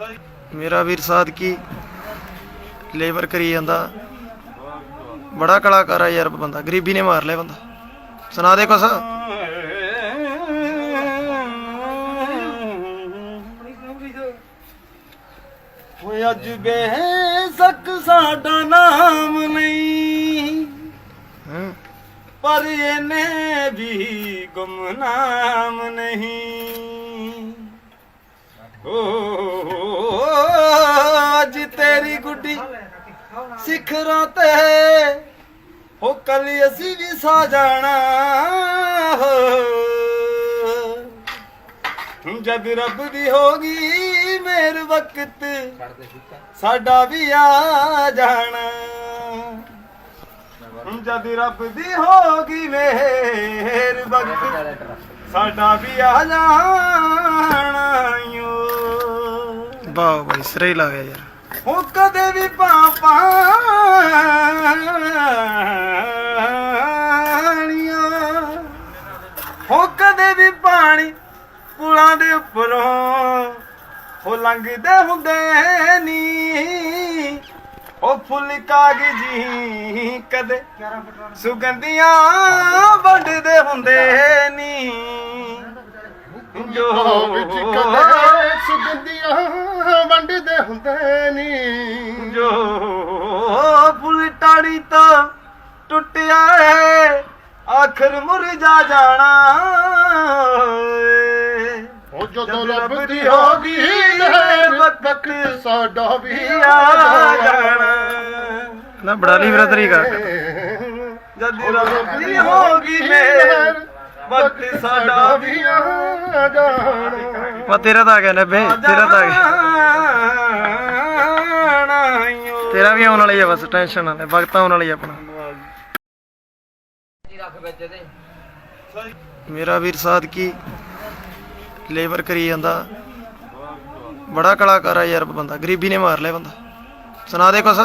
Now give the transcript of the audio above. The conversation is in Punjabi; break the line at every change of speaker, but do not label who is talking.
ਮੇਰਾ ਵੀਰ ਸਾਦਕੀ ਲੇਬਰ ਕਰੀ ਜਾਂਦਾ। ਬੜਾ ਕਲਾਕਾਰ ਆ ਯਾਰ ਬੰਦਾ ਗਰੀਬੀ ਨੇ ਮਾਰ ਲਿਆ ਬੰਦਾ। ਸੁਣਾ ਦੇ ਕੁਛ।
ਓਏ ਅੱਜ ਬੇਸਕ ਸਾਡਾ ਨਾਮ ਨਹੀਂ। ਪਰ ਇਹਨੇ ਵੀ ਗੁਮਨਾਮ ਨਹੀਂ। ਓ ਗੁੱਡੀ ਸਿਖਰਾਂ ਤੇ ਹੋ ਕੱਲ ਅਸੀਂ ਵੀ ਸਾ ਜਾਣਾ। ਜਦ ਰੱਬ ਦੀ ਹੋਗੀ ਮੇਰ ਵਕਤ ਸਾਡਾ ਵੀ ਆ ਜਾਣਾ। ਜਦ ਰੱਬ ਦੀ ਹੋਗੀ ਮੇਰ ਵਕਤ ਸਾਡਾ ਵੀ ਆ ਜਾਣਾ।
ਵਾਹ ਬਾਈ ਸਿਰੇ ਹੀ ਲਾ ਗਿਆ ਯਾਰ।
ਉਹ ਕਦੇ ਵੀ ਪਾਣੀਆਂ। ਹੋ ਕਦੇ ਵੀ ਪਾਣੀ ਪੁਲਾਂ ਦੇ ਉੱਪਰੋਂ ਹੋ ਲੰਘਦੇ ਹੁੰਦੇ ਨੀ। ਉਹ ਫੁੱਲ ਕਾਗਜੀ ਕਦੇ ਸੁਗੰਧੀਆਂ ਵੰਡਦੇ ਹੁੰਦੇ
ਹੁੰਦੇ ਨੀ।
ਜੋ ਫੁੱਲ ਟਾੜੀ ਤੋਂ ਟੁੱਟਿਆ ਏ ਆਖਰ ਮੁਰਝਾ ਜਾਣਾ।
ਉਹ ਜਦੋਂ ਰੱਬ ਦੀ ਹੋਗੀ ਲਹਿਰ
ਵਕਤ
ਸਾਡਾ ਵੀ
ਵੀ
ਆ ਜਾਣਾ।
ਨਾ ਬੜਾਲੀ ਬ੍ਰਦਰੀ ਕਰ
ਜਦ ਰੱਬ ਦੀ ਹੋਗੀ ਮੇਰ ਵਕਤ ਸਾਡਾ ਵੀ
ਆ ਜਾਣਾ।
ਵਾ ਤੇਰਾ ਤਾਂ ਆ ਗਿਆ ਨੱਬੇ ਤੇਰਾ ਤਾਂ ਆ ਗਿਆ। ਤੇਰਾ ਵੀ ਆਉਣ ਵਾਲੀ ਆ ਬਸ ਟੈਨਸ਼ਨ ਨਾ ਲੈ, ਵਕਤ ਆਉਣ ਵਾਲੀ ਆ ਆਪਣਾ। ਮੇਰਾ ਵੀਰ ਸਾਦਕੀ ਲੇਬਰ ਕਰੀ ਜਾਂਦਾ। ਬੜਾ ਕਲਾਕਾਰ ਆ ਯਾਰ ਬੰਦਾ, ਗਰੀਬੀ ਨੇ ਮਾਰ ਲਿਆ ਬੰਦਾ। ਸੁਣਾ ਦੇ ਕੁਛ।